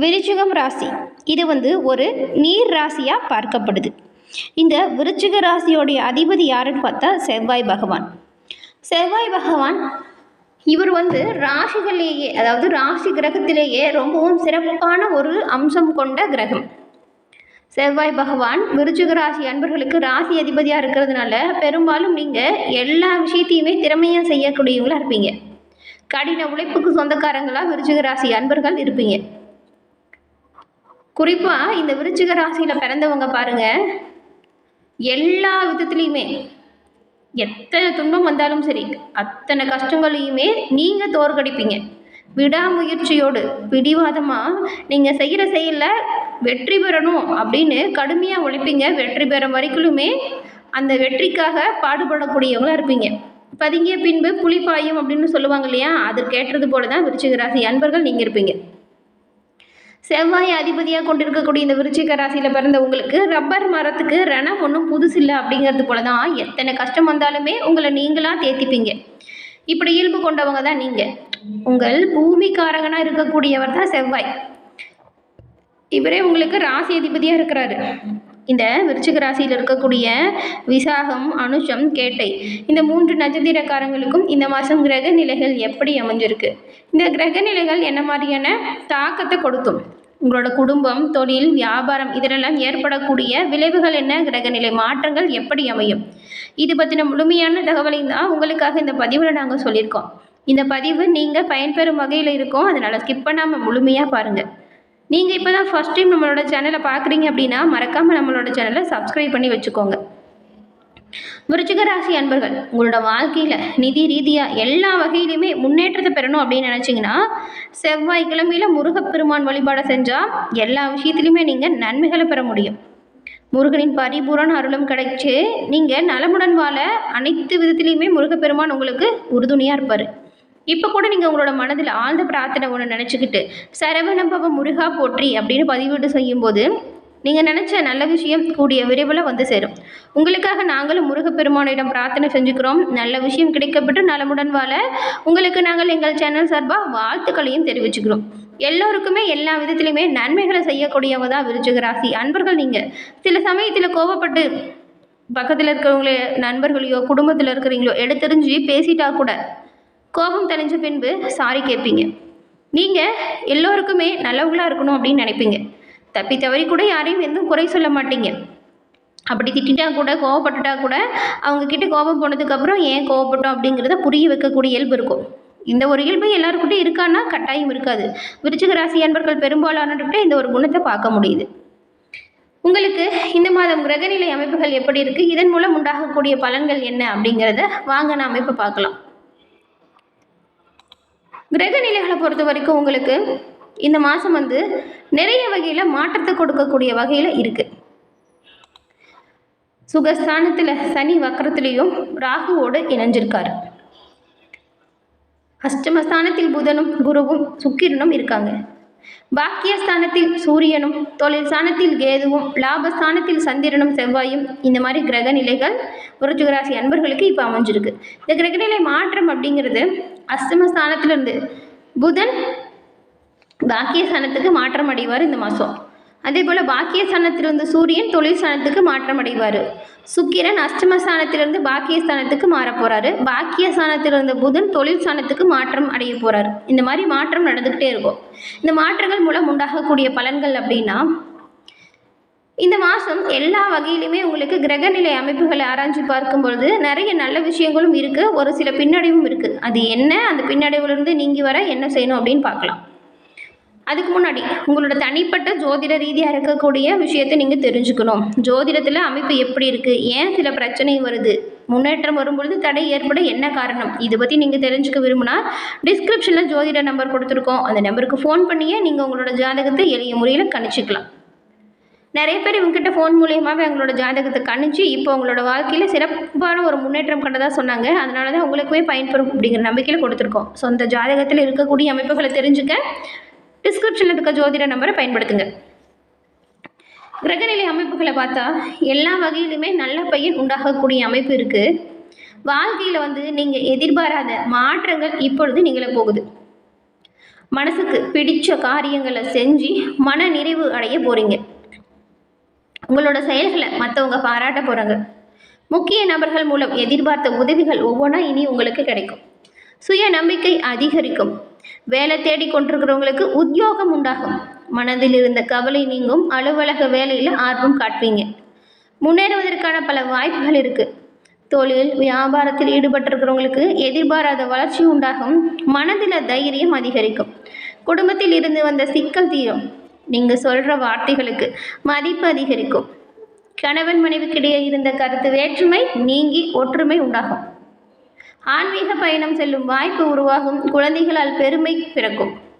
விருச்சிகம் ராசி. இது வந்து ஒரு நீர் ராசியாக பார்க்கப்படுது. இந்த விருச்சிக ராசியோடைய அதிபதி யாருன்னு பார்த்தா செவ்வாய் பகவான். செவ்வாய் பகவான் இவர் வந்து ராசிகளிலேயே அதாவது ராசி கிரகத்திலேயே ரொம்பவும் சிறப்பான ஒரு அம்சம் கொண்ட கிரகம். செவ்வாய் பகவான் விருச்சிக ராசி அன்பர்களுக்கு ராசி அதிபதியாக இருக்கிறதுனால பெரும்பாலும் நீங்கள் எல்லா விஷயத்தையுமே திறமையாக செய்யக்கூடியவங்களாக இருப்பீங்க. கடின உழைப்புக்கு சொந்தக்காரங்களாக விருச்சிக ராசி அன்பர்கள் இருப்பீங்க. குறிப்பாக இந்த விருச்சிக ராசியில் பிறந்தவங்க பாருங்க. எல்லா விதத்துலேயுமே எத்தனை துன்பம் வந்தாலும் சரி அத்தனை கஷ்டங்களையுமே நீங்கள் தோற்கடிப்பீங்க. விடாமுயற்சியோடு பிடிவாதமாக நீங்கள் செய்கிற செயலில் வெற்றி பெறணும் அப்படின்னு கடுமையாக உழைப்பீங்க. வெற்றி பெற வரைக்குமே அந்த வெற்றிக்காக பாடுபடக்கூடியவங்களாக இருப்பீங்க. பதுங்கிய பின்பு புலிப்பாயும் அப்படின்னு சொல்லுவாங்க இல்லையா? அதற்கேற்றது போல தான் விருச்சிக ராசி அன்பர்கள் நீங்கள் இருப்பீங்க. செவ்வாய் அதிபதியாக கொண்டிருக்கக்கூடிய இந்த விருச்சிக ராசியில் பிறந்த உங்களுக்கு ரப்பர் மரத்துக்கு ரணம் ஒன்றும் புதுசு இல்லை அப்படிங்கிறது போல தான் எத்தனை கஷ்டம் வந்தாலுமே உங்களை நீங்களாக தேத்திப்பீங்க. இப்படி இயல்பு கொண்டவங்க தான் நீங்கள் உங்கள் பூமிக்காரகனாக இருக்கக்கூடியவர் தான் செவ்வாய். இவரே உங்களுக்கு ராசி அதிபதியாக இருக்கிறாரு. இந்த விருச்சிக ராசியில் இருக்கக்கூடிய விசாகம் அனுஷம் கேட்டை. இந்த மூன்று நட்சத்திரக்காரங்களுக்கும் இந்த மாதம் கிரக நிலைகள் எப்படி அமைஞ்சிருக்கு? இந்த கிரக நிலைகள் என்ன மாதிரியான தாக்கத்தை கொடுத்தும்? உங்களோட குடும்பம் தொழில் வியாபாரம் இதிலெல்லாம் ஏற்படக்கூடிய விளைவுகள் என்ன? கிரகநிலை மாற்றங்கள் எப்படி அமையும்? இது பற்றின முழுமையான தகவலையும் தான் உங்களுக்காக இந்த பதிவில் நாங்கள் சொல்லியிருக்கோம். இந்த பதிவு நீங்கள் பயன்பெறும் வகையில் இருக்கோம். அதனால் ஸ்கிப் பண்ணாமல் முழுமையாக பாருங்கள் நீங்கள் இப்போ தான் ஃபஸ்ட் டைம் நம்மளோட சேனலை பார்க்குறீங்க அப்படின்னா மறக்காமல் நம்மளோட சேனலை சப்ஸ்கிரைப் பண்ணி வச்சுக்கோங்க. விருச்சிக ராசி அன்பர்கள் உங்களோட வாழ்க்கையில் நிதி ரீதியாக எல்லா வகையிலுமே முன்னேற்றத்தை பெறணும் அப்படின்னு நினச்சிங்கன்னா செவ்வாய்க்கிழமையில் முருகப்பெருமான் வழிபாடை செஞ்சால் எல்லா விஷயத்துலையுமே நீங்கள் நன்மைகளை பெற முடியும். முருகனின் பரிபூரண அருளும் கிடைச்சி நீங்கள் நலமுடன் வாழ அனைத்து விதத்துலேயுமே முருகப்பெருமான் உங்களுக்கு உறுதுணையாக இருப்பார். இப்போ கூட நீங்கள் உங்களோட மனதில் ஆழ்ந்த பிரார்த்தனை ஒன்று நினச்சிக்கிட்டு சரவணபவ முருகா போற்றி அப்படின்னு பதிவீடு செய்யும்போது நீங்கள் நினச்ச நல்ல விஷயம் கூடிய விரைவில் வந்து சேரும். உங்களுக்காக நாங்களும் முருகப்பெருமானிடம் பிரார்த்தனை செஞ்சுக்கிறோம். நல்ல விஷயம் கிடைக்கப்பட்டு நலமுடன் வாழ உங்களுக்கு நாங்கள் எங்கள் சேனல் சார்பாக வாழ்த்துக்களையும் தெரிவிச்சுக்கிறோம். எல்லோருக்குமே எல்லா விதத்திலையுமே நன்மைகளை செய்யக்கூடியவங்க தான் விருச்சிக ராசி. அன்பர்கள் நீங்கள் சில சமயத்தில் கோபப்பட்டு பக்கத்தில் இருக்கிறவங்களே நண்பர்களையோ குடும்பத்தில் இருக்கிறீங்களோ எடுத்தெறிஞ்சு பேசிட்டா கூட கோபம் தெளிஞ்ச பின்பு சாரி கேட்பீங்க. நீங்கள் எல்லோருக்குமே நல்லவங்களாக இருக்கணும் அப்படின்னு நினைப்பீங்க. தப்பி தவறி கூட யாரையும் எதுவும் குறை சொல்ல மாட்டீங்க. அப்படி திட்டிட்டா கூட கோவப்பட்டுட்டா கூட அவங்கக்கிட்ட கோபம் போனதுக்கப்புறம் ஏன் கோவப்பட்டோம் அப்படிங்கிறத புரிய வைக்கக்கூடிய இயல்பு இருக்கும். இந்த ஒரு இயல்பு எல்லாருக்கிட்டையும் இருக்கான்னா கட்டாயம் இருக்காது. விருச்சிக ராசி அன்பர்கள் பெரும்பாலானவர்கிட்ட இந்த ஒரு குணத்தை பார்க்க முடியுது. உங்களுக்கு இந்த மாதம் கிரகநிலை அமைப்புகள் எப்படி இருக்குது இதன் மூலம் உண்டாகக்கூடிய பலன்கள் என்ன அப்படிங்கிறத வாங்க நாம் இப்போ பார்க்கலாம். கிரக நிலைகளை பொறுத்த வரைக்கும் உங்களுக்கு இந்த மாதம் வந்து நிறைய வகையில் மாற்றத்தை கொடுக்கக்கூடிய வகையில் இருக்குது சுகஸ்தானத்தில் சனி வக்கரத்துலேயும் ராகுவோடு இணைஞ்சிருக்கார். அஷ்டமஸ்தானத்தில் புதனும் குருவும் சுக்கிரனும் இருக்காங்க. பாக்கியஸ்தானத்தில் சூரியனும் தொழில் ஸ்தானத்தில் கேதுவும் லாபஸ்தானத்தில் சந்திரனும் செவ்வாயும் இந்த மாதிரி கிரக நிலைகள் விருச்சிகராசி அன்பர்களுக்கு இப்போ அமைஞ்சிருக்கு. இந்த கிரகநிலை மாற்றம் அப்படிங்கிறது அஸ்தமஸ்தானத்திலிருந்து புதன் பாக்கியஸ்தானத்துக்கு மாற்றம் அடைவார் இந்த மாதம் அதே போல் பாக்கியஸ்தானத்திலிருந்து சூரியன் தொழில் ஸ்தானத்துக்கு மாற்றம் அடைவார் சுக்கிரன் அஷ்டமஸ்தானத்திலிருந்து பாக்கியஸ்தானத்துக்கு மாற போகிறாரு பாக்கியஸ்தானத்திலிருந்து புதன் தொழில் ஸ்தானத்துக்கு மாற்றம் அடைய போகிறாரு இந்த மாதிரி மாற்றம் நடந்துக்கிட்டே இருக்கும். இந்த மாற்றங்கள் மூலம் உண்டாகக்கூடிய பலன்கள் அப்படின்னா இந்த மாதம் எல்லா வகையிலுமே உங்களுக்கு கிரகநிலை அமைப்புகளை ஆராய்ஞ்சு பார்க்கும் பொழுது நிறைய நல்ல விஷயங்களும் இருக்குது ஒரு சில பின்னடைவும் இருக்குது அது என்ன? அந்த பின்னடைவுலேருந்து நீங்கி வர என்ன செய்யணும் அப்படின்னு பார்க்கலாம். அதுக்கு முன்னாடி உங்களோட தனிப்பட்ட ஜோதிட ரீதியாக இருக்கக்கூடிய விஷயத்தை நீங்கள் தெரிஞ்சுக்கணும். ஜோதிடத்தில் அமைப்பு எப்படி இருக்குது ஏன் சில பிரச்சனை வருது? முன்னேற்றம் வரும்பொழுது தடை ஏற்பட என்ன காரணம்? இதை பற்றி நீங்கள் தெரிஞ்சுக்க விரும்பினா டிஸ்கிரிப்ஷனில் ஜோதிட நம்பர் கொடுத்துருக்கோம். அந்த நம்பருக்கு ஃபோன் பண்ணியே நீங்கள் உங்களோட ஜாதகத்தை எளிய முறையில் கணிச்சிக்கலாம். நிறைய பேர் இவங்ககிட்ட ஃபோன் மூலியமாகவே அவங்களோட ஜாதகத்தை கணிச்சு இப்போ உங்களோட வாழ்க்கையில் சிறப்பான ஒரு முன்னேற்றம் கண்டதாக சொன்னாங்க. அதனால தான் உங்களுக்குமே பயன்பெறும் அப்படிங்கிற நம்பிக்கையில் கொடுத்துருக்கோம். சொந்த ஜாதகத்தில் இருக்கக்கூடிய அமைப்புகளை தெரிஞ்சுக்க டிஸ்கிரிப்ஷனில் இருக்க ஜோதிட நம்பரை பயன்படுத்துங்க. கிரகநிலை அமைப்புகளை பார்த்தா எல்லா வகையிலுமே நல்ல பையன் உண்டாகக்கூடிய அமைப்பு இருக்குது வாழ்க்கையில் வந்து நீங்கள் எதிர்பாராத மாற்றங்கள் இப்பொழுது நிகழ போகுது. மனசுக்கு பிடித்த காரியங்களை செஞ்சு மன நிறைவு அடைய போகிறீங்க உங்களோட செயல்களை மற்றவங்க பாராட்ட போகிறாங்க முக்கிய நபர்கள் மூலம் எதிர்பார்த்த உதவிகள் ஒவ்வொன்றா இனி உங்களுக்கு கிடைக்கும். சுய நம்பிக்கை அதிகரிக்கும். வேலை தேடி கொண்டிருக்கிறவங்களுக்கு உத்தியோகம் உண்டாகும். மனதில் இருந்த கவலை நீங்கும். அலுவலக வேலையில் ஆர்வம் காட்டுவீங்க. முன்னேறுவதற்கான பல வாய்ப்புகள் இருக்குது தொழில் வியாபாரத்தில் ஈடுபட்டிருக்கிறவங்களுக்கு எதிர்பாராத வளர்ச்சி உண்டாகும். மனதில் தைரியம் அதிகரிக்கும். குடும்பத்தில் இருந்து வந்த சிக்கல் தீரும். நீங்கள் சொல்கிற வார்த்தைகளுக்கு மதிப்பு அதிகரிக்கும். கணவன் மனைவிக்கிடையே இருந்த கருத்து வேற்றுமை நீங்கி ஒற்றுமை உண்டாகும். ஆன்மீக பயணம் செல்லும் வாய்ப்பு உருவாகும். குழந்தைகளால் பெருமை பிறக்கும்.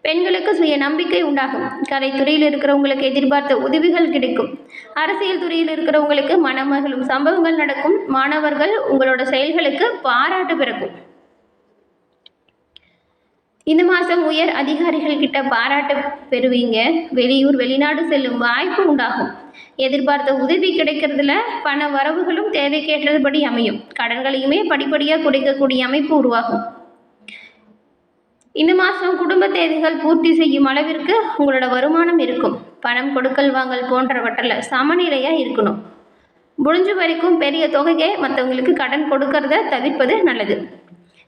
பெண்களுக்கு சுய நம்பிக்கை உண்டாகும். கலைத்துறையில் இருக்கிறவங்களுக்கு எதிர்பார்த்த உதவிகள் கிடைக்கும். அரசியல் துறையில் இருக்கிறவங்களுக்கு மனமகளும் சம்பவங்கள் நடக்கும். மாணவர்கள் உங்களோட செயல்களுக்கு பாராட்டு பிறக்கும். இந்த மாதம் உயர் அதிகாரிகள் கிட்ட பாராட்டு பெறுவீங்க. வெளியூர் வெளிநாடு செல்லும் வாய்ப்பு உண்டாகும். எதிர்பார்த்த உதவி கிடைக்கிறதுல பண வரவுகளும் தேவைக்கேற்றபடி அமையும். கடன்களையுமே படிப்படியாக குறைக்கக்கூடிய அமைப்பு உருவாகும். இந்த மாதம் குடும்ப தேவைகள் பூர்த்தி செய்யும் அளவிற்கு உங்களோட வருமானம் இருக்கும். பணம் கொடுக்கல் வாங்கல் போன்றவற்றில் சமநிலையாக இருக்கணும். முடிஞ்ச வரைக்கும் பெரிய தொகையை மற்றவங்களுக்கு கடன் கொடுக்கறத தவிர்ப்பது நல்லது.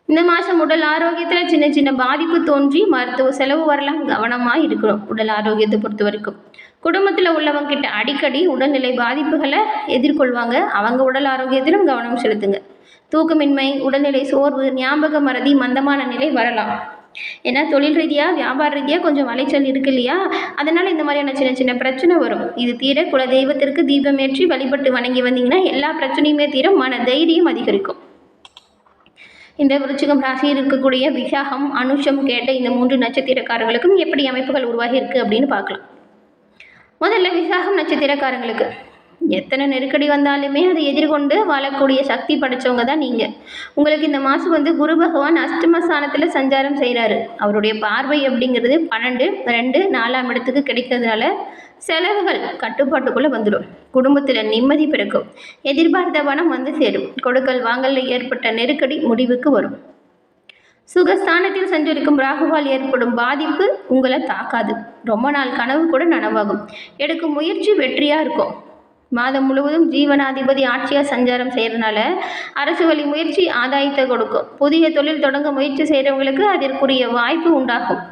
இந்த மாதம் உடல் ஆரோக்கியத்தில் சின்ன சின்ன பாதிப்பு தோன்றி மருத்துவ செலவு வரலாம். கவனமாக இருக்கணும். உடல் ஆரோக்கியத்தை பொறுத்த வரைக்கும். குடும்பத்தில் உள்ளவங்க கிட்ட அடிக்கடி உடல்நிலை பாதிப்புகளை எதிர்கொள்வாங்க. அவங்க உடல் ஆரோக்கியத்திலும் கவனம் செலுத்துங்க. தூக்கமின்மை உடல்நிலை சோர்வு ஞாபக மறதி மந்தமான நிலை வரலாம். ஏன்னா தொழில் ரீதியாக வியாபார ரீதியாக கொஞ்சம் வளைச்சல் இருக்கு இல்லையா? அதனால் இந்த மாதிரியான சின்ன சின்ன பிரச்சனை வரும். இது தீர குல தெய்வத்திற்கு தீபமேற்றி வழிபட்டு வணங்கி வந்தீங்கன்னா எல்லா பிரச்சனையுமே தீர மன தைரியம் அதிகரிக்கும். இந்த விருச்சிகம் ராசியில் இருக்கக்கூடிய விசாகம் அனுஷம் கேட்ட இந்த மூன்று நட்சத்திரக்காரர்களுக்கும் எப்படி அமைப்புகள் உருவாகி இருக்கு அப்படின்னு பார்க்கலாம். முதல்ல விசாகம் நட்சத்திரக்காரங்களுக்கு. எத்தனை நெருக்கடி வந்தாலுமே அதை எதிர்கொண்டு வாழக்கூடிய சக்தி படைச்சவங்க தான் நீங்கள் உங்களுக்கு இந்த மாதம் வந்து குரு பகவான் அஷ்டமஸ்தானத்தில் சஞ்சாரம் செய்கிறாரு அவருடைய பார்வை அப்படிங்கிறது பன்னெண்டு ரெண்டு நாலாம் இடத்துக்கு கிடைக்கிறதுனால செலவுகள் கட்டுப்பாட்டுக்குள்ளே வந்துடும். குடும்பத்தில் நிம்மதி பிறக்கும். எதிர்பார்த்த பணம் வந்து சேரும். கொடுக்கல் வாங்கலில் ஏற்பட்ட நெருக்கடி முடிவுக்கு வரும். சுகஸ்தானத்தில் சஞ்சரிக்கும் ராகுவால் ஏற்படும் பாதிப்பு உங்களை தாக்காது. ரொம்ப நாள் கனவு கூட நனவாகும். எடுக்கும் முயற்சி வெற்றியாக இருக்கும். மாதம் முழுவதும் ஜீவனாதிபதி ஆட்சியாக சஞ்சாரம் செய்கிறதுனால அரசு வழி முயற்சி ஆதாயத்தை கொடுக்கும். புதிய தொழில் தொடங்க முயற்சி செய்கிறவங்களுக்கு அதற்குரிய வாய்ப்பு உண்டாகும்.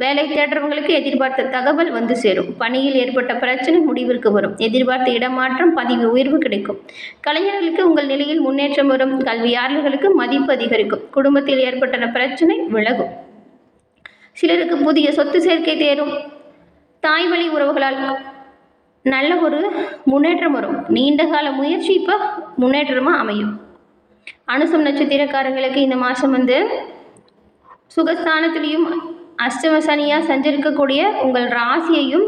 வேலை தேடுறவங்களுக்கு எதிர்பார்த்த தகவல் வந்து சேரும். பணியில் ஏற்பட்ட பிரச்சனை முடிவிற்கு வரும். எதிர்பார்த்த இடமாற்றம் பதிவு உயர்வு கிடைக்கும். கலைஞர்களுக்கு உங்கள் நிலையில் முன்னேற்றம் வரும். கல்வியாளர்களுக்கு மதிப்பு அதிகரிக்கும். குடும்பத்தில் ஏற்பட்ட பிரச்சனை விலகும். சிலருக்கு புதிய சொத்து சேர்க்கை தேரும். தாய் வழி உறவுகளால் நல்ல ஒரு முன்னேற்றம் வரும். நீண்ட கால முயற்சி இப்போ முன்னேற்றமாக அமையும். அனுசம் நட்சத்திரக்காரங்களுக்கு இந்த மாதம் வந்து சுகஸ்தானத்திலையும் அஷ்டம சனியாக சஞ்சரிக்கக்கூடிய உங்கள் ராசியையும்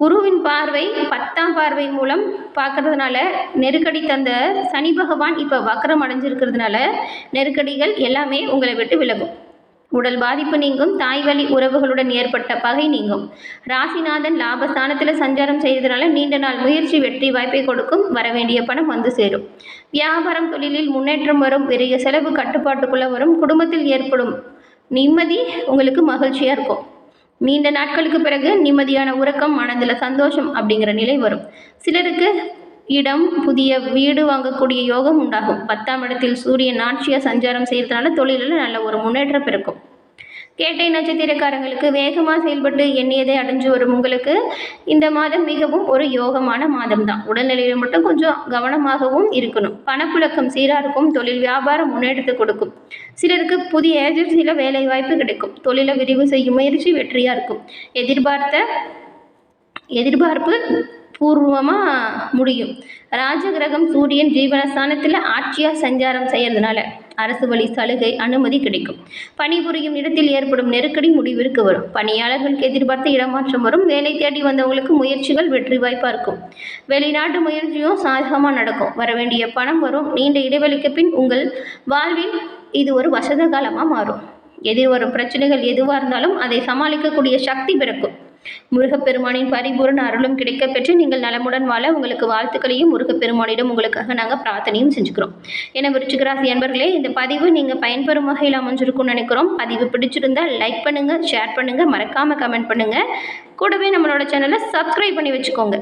குருவின் பார்வை பத்தாம் பார்வை மூலம் பார்க்கறதுனால நெருக்கடி தந்த சனி பகவான் இப்போ வக்கரம் அடைஞ்சிருக்கிறதுனால நெருக்கடிகள் எல்லாமே உங்களை விட்டு விலகும். உடல் பாதிப்பு நீங்கும் தாய் வழி உறவுகளுடன் ஏற்பட்ட பகை நீங்கும். ராசிநாதன் லாபஸ்தானத்தில் சஞ்சாரம் செய்ததுனால நீண்ட நாள் முயற்சி வெற்றி வாய்ப்பை கொடுக்கும் வரவேண்டிய பணம் வந்து சேரும். வியாபாரம் தொழிலில் முன்னேற்றம் வரும் பெரிய செலவு கட்டுப்பாட்டுக்குள்ளே வரும் குடும்பத்தில் ஏற்படும் நிம்மதி உங்களுக்கு மகிழ்ச்சியாக இருக்கும். நீண்ட நாட்களுக்கு பிறகு நிம்மதியான உறக்கம் மனதில் சந்தோஷம் அப்படிங்கிற நிலை வரும். சிலருக்கு இடம் புதிய வீடு வாங்கக்கூடிய யோகம் உண்டாகும். பத்தாம் இடத்தில் சூரியன் ஆட்சியாக சஞ்சாரம் செய்கிறதுனால தொழிலில் நல்ல ஒரு முன்னேற்றம் பிறக்கும். கேட்டை நட்சத்திரக்காரங்களுக்கு வேகமாக செயல்பட்டு எண்ணியதை அடைஞ்சு வரும் உங்களுக்கு இந்த மாதம் மிகவும் ஒரு யோகமான மாதம் தான் உடல்நிலையில் மட்டும் கொஞ்சம் கவனமாகவும் இருக்கணும். பணப்புழக்கம் சீராக இருக்கும். தொழில் வியாபாரம் முன்னெடுத்து கொடுக்கும். சிலருக்கு புதிய ஏஜென்சியில் வேலை வாய்ப்பு கிடைக்கும். தொழிலை விரிவு செய்யும் முயற்சி வெற்றியாக இருக்கும். எதிர்பார்த்த எதிர்பார்ப்பு பூர்வமாக முடியும். ராஜகிரகம் சூரியன் ஜீவனஸ்தானத்தில் ஆட்சியாக சஞ்சாரம் செய்கிறதுனால அரசு வழி சலுகை அனுமதி கிடைக்கும். பணிபுரியும் இடத்தில் ஏற்படும் நெருக்கடி முடிவிற்கு வரும். பணியாளர்களுக்கு எதிர்பார்த்த இடமாற்றம் வரும். வேலை தேடி வந்தவங்களுக்கு முயற்சிகள் வெற்றி வாய்ப்பாக இருக்கும். வெளிநாட்டு முயற்சியும் சாதகமாக நடக்கும். வரவேண்டிய பணம் வரும். நீண்ட இடைவெளிக்கு பின் உங்கள் வாழ்வில் இது ஒரு வசத காலமாக மாறும். எதிர்வரும் பிரச்சனைகள் எதுவாக இருந்தாலும் அதை சமாளிக்கக்கூடிய சக்தி பிறக்கும். முருகப்பெருமானின் பரிபூரண அருளும் கிடைக்கப் பெற்று நீங்கள் நலமுடன் வாழ உங்களுக்கு வாழ்த்துக்களையும் முருகப்பெருமானிடம் உங்களுக்காக நாங்கள் பிரார்த்தனையும் செஞ்சுக்கிறோம். ஏன்னா விருச்சிகராசி அன்பர்களே இந்த பதிவு நீங்கள் பயன்பெறும் வகையில் அமைஞ்சிருக்கும்னு நினைக்கிறோம். பதிவு பிடிச்சிருந்தால் லைக் பண்ணுங்கள் ஷேர் பண்ணுங்கள் மறக்காமல் கமெண்ட் பண்ணுங்கள் கூடவே நம்மளோட சேனலை சப்ஸ்கிரைப் பண்ணி வச்சுக்கோங்க.